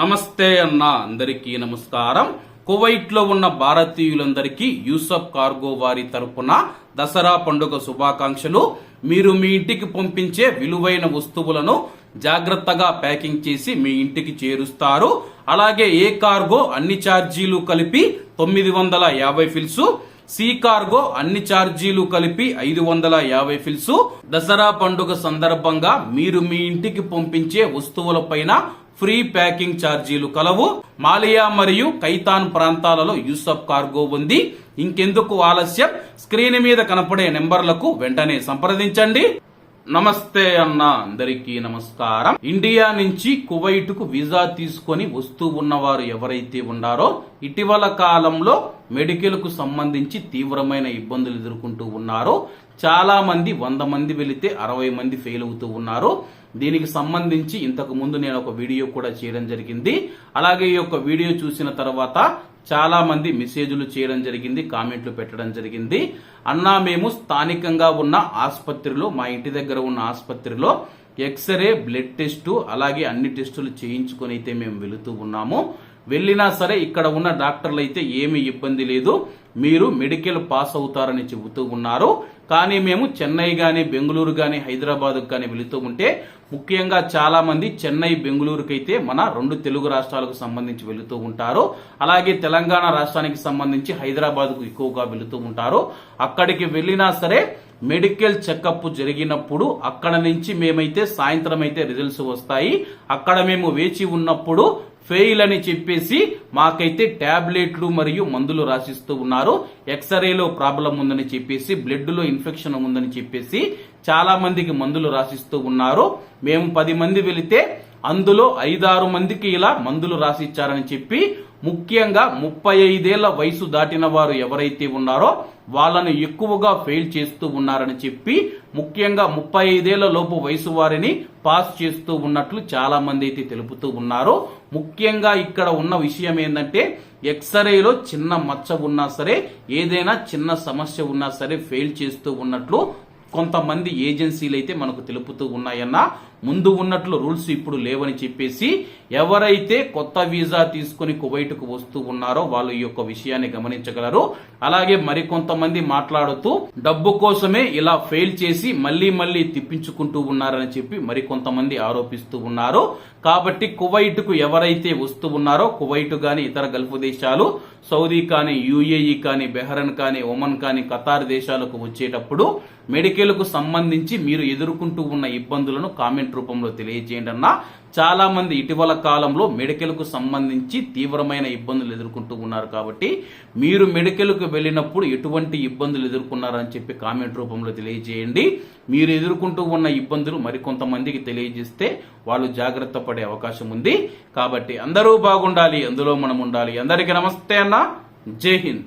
నమస్తే అన్న అందరికీ నమస్కారం. కువైట్లో ఉన్న భారతీయులందరికీ యూసఫ్ కార్గో వారి తరపున దసరా పండుగ శుభాకాంక్షలు. మీరు మీ ఇంటికి పంపించే విలువైన వస్తువులను జాగ్రత్తగా ప్యాకింగ్ చేసి మీ ఇంటికి చేరుస్తారు. అలాగే ఏ కార్గో అన్ని ఛార్జీలు కలిపి తొమ్మిది వందల యాభై ఫిల్స్ సి కార్గో అన్ని ఛార్జీలు కలిపి ఐదు వందల యాభై ఫిల్స్. దసరా పండుగ సందర్భంగా మీరు మీ ఇంటికి పంపించే వస్తువులపైన ఫ్రీ ప్యాకింగ్ ఛార్జీలు కలవు. మాలియా మరియు కైతాన్ ప్రాంతాలలో యూసఫ్ కార్గో ఉంది. ఇంకెందుకు ఆలస్యం? స్క్రీన్ మీద కనపడే నెంబర్లకు వెంటనే సంప్రదించండి. నమస్తే అన్న అందరికీ నమస్కారం. ఇండియా నుంచి కువైట్కు వీసా తీసుకొని వస్తూ ఉన్నవారు ఎవరైతే ఉన్నారో ఇటీవల కాలంలో మెడికల్కు సంబంధించి తీవ్రమైన ఇబ్బందులు ఎదుర్కొంటూ ఉన్నారు చాలా మంది వంద మంది వెళితే అరవై మంది ఫెయిల్ అవుతూ ఉన్నారు. దీనికి సంబంధించి ఇంతకు ముందు నేను ఒక వీడియో కూడా చేయడం జరిగింది. అలాగే ఈ యొక్క వీడియో చూసిన తర్వాత చాలామంది మెసేజ్లు చేయడం జరిగింది కామెంట్లు పెట్టడం జరిగింది. అన్నా మేము స్థానికంగా ఉన్న ఆసుపత్రిలో మా ఇంటి దగ్గర ఉన్న ఆసుపత్రిలో ఎక్స్రే బ్లడ్ టెస్టు అలాగే అన్ని టెస్టులు చేయించుకొని అయితే మేము వెళుతూ ఉన్నాము. వెళ్ళినా సరే ఇక్కడ ఉన్న డాక్టర్లు అయితే ఏమీ ఇబ్బంది లేదు. మీరు మెడికల్ పాస్ అవుతారని చెబుతూ ఉన్నారు. కానీ మేము చెన్నై కానీ బెంగళూరు కానీ హైదరాబాద్ కానీ వెళుతూ ఉంటే ముఖ్యంగా చాలా మంది చెన్నై బెంగళూరుకి అయితే మన రెండు తెలుగు రాష్ట్రాలకు సంబంధించి వెళుతూ ఉంటారు. అలాగే తెలంగాణ రాష్ట్రానికి సంబంధించి హైదరాబాద్కు ఎక్కువగా వెళుతూ ఉంటారు. అక్కడికి వెళ్ళినా సరే మెడికల్ చెకప్ జరిగినప్పుడు అక్కడ నుంచి మేమైతే సాయంత్రం అయితే రిజల్ట్స్ వస్తాయి. అక్కడ మేము వేచి ఉన్నప్పుడు ఫెయిల్ అని చెప్పేసి మాకైతే టాబ్లెట్లు మరియు మందులు రాసిస్తూ ఉన్నారు. ఎక్స్రేలో ప్రాబ్లం ఉందని చెప్పేసి బ్లడ్లో ఇన్ఫెక్షన్ ఉందని చెప్పేసి చాలా మందికి మందులు రాసిస్తూ ఉన్నారు. మేము పది మంది వెళితే అందులో ఐదారు మందికి ఇలా మందులు రాసిచ్చారని చెప్పి ముఖ్యంగా ముప్పై ఐదేళ్ళ వయసు దాటిన వారు ఎవరైతే ఉన్నారో వాళ్ళను ఎక్కువగా ఫెయిల్ చేస్తూ ఉన్నారని చెప్పి ముఖ్యంగా ముప్పై ఐదేళ్ళ లోపు వయసు వారిని పాస్ చేస్తూ ఉన్నట్లు చాలా మంది అయితే తెలుపుతూ ఉన్నారు. ముఖ్యంగా ఇక్కడ ఉన్న విషయం ఏంటంటే ఎక్స్రేలో చిన్న మచ్చ ఉన్నా సరే ఏదైనా చిన్న సమస్య ఉన్నా సరే ఫెయిల్ చేస్తూ ఉన్నట్లు కొంతమంది ఏజెన్సీలు అయితే మనకు తెలుపుతూ ఉన్నాయన్న ముందు ఉన్నట్లు రూల్స్ ఇప్పుడు లేవని చెప్పేసి ఎవరైతే కొత్త వీసా తీసుకుని కువైట్కు వస్తూ ఉన్నారో వాళ్ళు ఈ యొక్క విషయాన్ని గమనించగలరు. అలాగే మరికొంతమంది మాట్లాడుతూ డబ్బు కోసమే ఇలా ఫెయిల్ చేసి మళ్ళీ మళ్ళీ తిప్పించుకుంటూ ఉన్నారని చెప్పి మరికొంతమంది ఆరోపిస్తూ ఉన్నారు. కాబట్టి కువైట్కు ఎవరైతే వస్తూ ఉన్నారో కువైట్ గాని ఇతర గల్ఫ్ దేశాలు సౌదీ కానీ యుఏఈ కానీ బెహరన్ కానీ ఒమన్ కానీ ఖతార్ దేశాలకు వచ్చేటప్పుడు మెడికల్కు సంబంధించి మీరు ఎదుర్కొంటూ ఉన్న ఇబ్బందులను కామెంట్ రూపంలో తెలియజేయండి అన్న. చాలా మంది ఇటీవల కాలంలో మెడికల్కు సంబంధించి తీవ్రమైన ఇబ్బందులు ఎదుర్కొంటూ ఉన్నారు కాబట్టి మీరు మెడికల్కు వెళ్ళినప్పుడు ఎటువంటి ఇబ్బందులు ఎదుర్కొన్నారని చెప్పి కామెంట్ రూపంలో తెలియజేయండి. మీరు ఎదుర్కొంటూ ఉన్న ఇబ్బందులు మరికొంతమందికి తెలియజేస్తే వాళ్ళు జాగ్రత్త పడే అవకాశం ఉంది. కాబట్టి అందరూ బాగుండాలి అందులో మనం ఉండాలి. అందరికీ నమస్తే అన్న. జై హింద్.